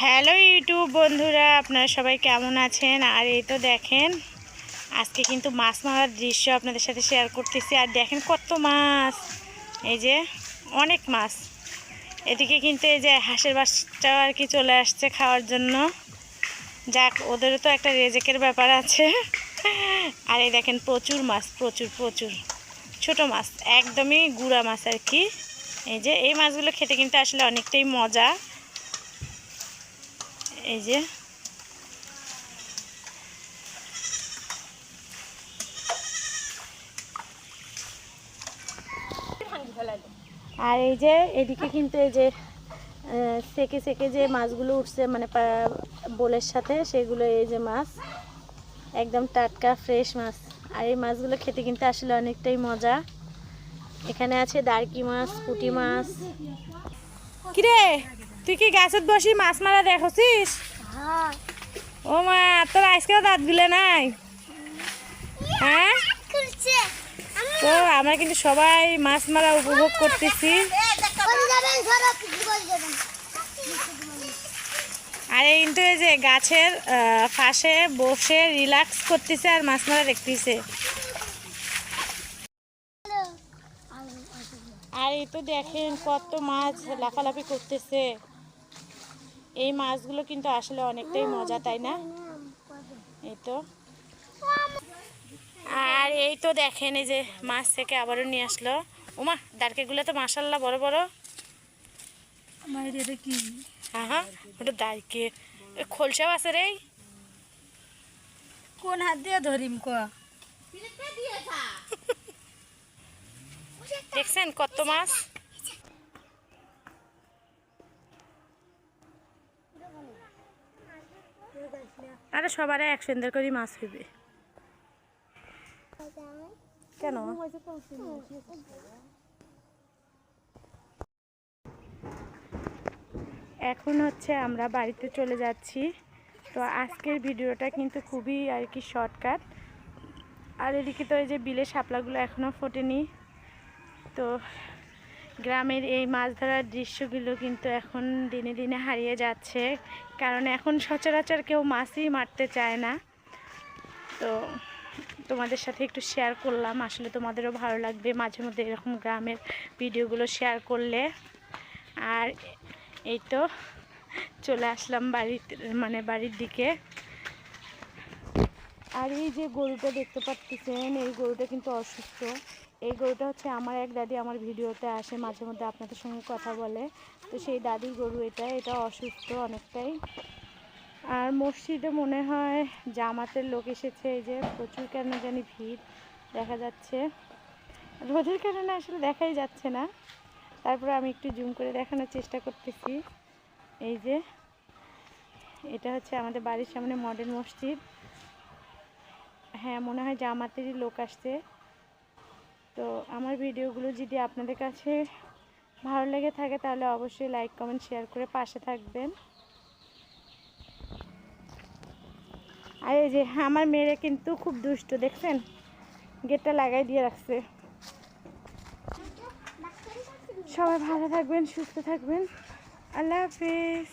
Hello YouTube বন্ধুরা, আপনারা সবাই কেমন আছেন? আর এই তো দেখেন, আজকে কিন্তু মাছ মারার দৃশ্য আপনাদের সাথে শেয়ার করতেছি। আর দেখেন কত মাছ, এই যে অনেক মাছ। এদিকে কিন্তু এই যে হাঁসের বাসটাও আর কি চলে আসছে খাওয়ার জন্য। যাক, ওদেরও তো একটা রেজেকের ব্যাপার আছে। আর এই দেখেন প্রচুর মাছ, প্রচুর প্রচুর। ছোট মাছ, একদমই গুঁড়া মাছ আর কি। এই যে এই মাছগুলো খেতে কিন্তু আসলে অনেকটাই মজা। এই যে। আর এই যে, এদিকে কিন্তু এই যে সেকে সেকে যে মাছগুলো উঠছে মানে বোলের সাথে, সেগুলো এই যে মাছ। একদম টাটকা ফ্রেশ মাছ। আর এই মাছগুলো খেতে কিন্তু আসলে অনেকটাই মজা। এখানে আছে দারকি মাছ, পুঁটি মাছ। কিরে? তুই কি গাছত বসি মাছ মারা দেখছিস ও মা তোর আজকেও দাঁত গুলে নাই হ্যাঁ তো আমরা কিন্তু সবাই মাছ মারা উপভোগ করতেছি আর কিন্তু এই যে গাছের পাশে বসে রিল্যাক্স করতেছে আর মাছ মারা দেখতেছে আর এই তো দেখেন কত মাছ লাফালাফি করতেছে এই মাছগুলো কিন্তু আসলে অনেকটাই মজা তাই না? এই তো। আর এই তো দেখেন এই যে মাছ থেকে আবারও নিয়ে আসলো। ওমা দাঁড়কেগুলো তো মাসাল্লাহ বড় বড়। হ্যাঁ ওটা দাঁড়কে খোলসাও আছে রে। কোন হাত দিয়ে ধরিম ক? দেখছেন কত মাছ? আরে সবারে এক সুন্দর করে মাছ হইবে। কেন? এখন হচ্ছে আমরা বাড়িতে চলে যাচ্ছি। তো আজকের ভিডিওটা কিন্তু খুবই আর কি শর্টকাট আর এদিকে তো এই যে বিলে শাপলাগুলো এখনও ফোটেনি। তো গ্রামের এই মাছ ধরার দৃশ্যগুলো কিন্তু এখন দিনে দিনে হারিয়ে যাচ্ছে। কারণ এখন সচরাচর কেউ মাছই মারতে চায় না। তো তোমাদের সাথে একটু শেয়ার করলাম। আসলে তোমাদেরও ভালো লাগবে মাঝে মধ্যে এরকম গ্রামের ভিডিওগুলো শেয়ার করলে। আর এই তো চলে আসলাম বাড়িতে মানে বাড়ির দিকে। আর এই যে গরুটা দেখতে পাচ্ছেন এই গরুটা কিন্তু অসুস্থ। এই গরুটা হচ্ছে আমার এক দাদি আমার ভিডিওতে আসে, মাঝে মধ্যে আপনাদের সঙ্গে কথা বলে। তো সেই দাদির গরু এটা এটা অসুস্থ অনেকটাই। আর মসজিদে মনে হয় জামাতের লোক এসেছে, এই যে প্রচুর কেন জানি ভিড় দেখা যাচ্ছে। রোদের কারণে আসলে দেখাই যাচ্ছে না। তারপরে আমি একটু জুম করে দেখানোর চেষ্টা করতেছি। এই যে, এটা হচ্ছে আমাদের বাড়ির সামনে মডার্ন মসজিদ। হ্যাঁ মনে হয় জামাতেরই লোক আসছে। তো আমার ভিডিওগুলো যদি আপনাদের কাছে ভালো লেগে থাকে, তাহলে অবশ্যই লাইক, কমেন্ট, শেয়ার করে পাশে থাকবেন। আর এই যে আমার মেয়েরা কিন্তু খুব দুষ্ট, দেখছেন? গেটটা লাগাই দিয়ে রাখছে। সবাই ভালো থাকবেন, সুস্থ থাকবেন। আল্লাহ হাফিজ।